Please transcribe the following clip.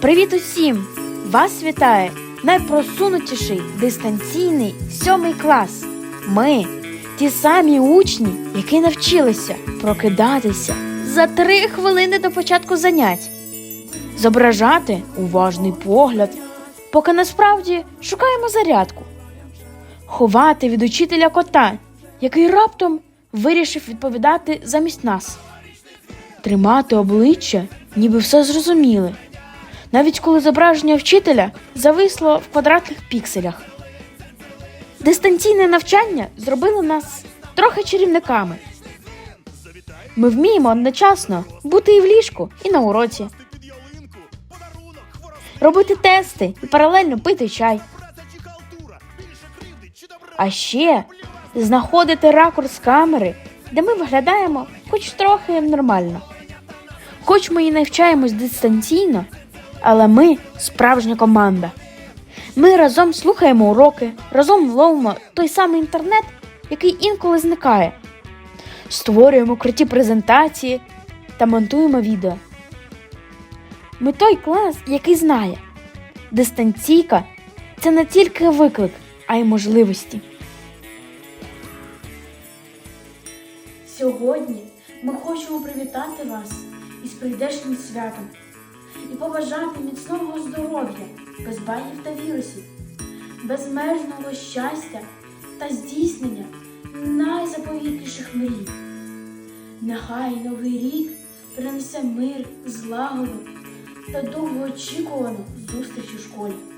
Привіт усім! Вас вітає найпросунутіший дистанційний сьомий клас. Ми ті самі учні, які навчилися прокидатися за три хвилини до початку занять, зображати уважний погляд, поки насправді шукаємо зарядку, ховати від учителя кота, який раптом вирішив відповідати замість нас, тримати обличчя, ніби все зрозуміли навіть коли зображення вчителя зависло в квадратних пікселях. Дистанційне навчання зробило нас трохи чарівниками. Ми вміємо одночасно бути і в ліжку, і на уроці, робити тести і паралельно пити чай. А ще знаходити ракурс камери, де ми виглядаємо хоч трохи нормально. Хоч ми і навчаємось дистанційно, але ми справжня команда. Ми разом слухаємо уроки, разом ловимо той самий інтернет, який інколи зникає, створюємо круті презентації та монтуємо відео. Ми той клас, який знає, дистанційка це не тільки виклик, а й можливості. Сьогодні ми хочемо привітати вас із прийдешнім святом і побажати міцного здоров'я, без багів та вірусів, безмежного щастя та здійснення найзаповітніших мрій. Нехай новий рік принесе мир, злагоду та довгоочікувану зустріч у школі.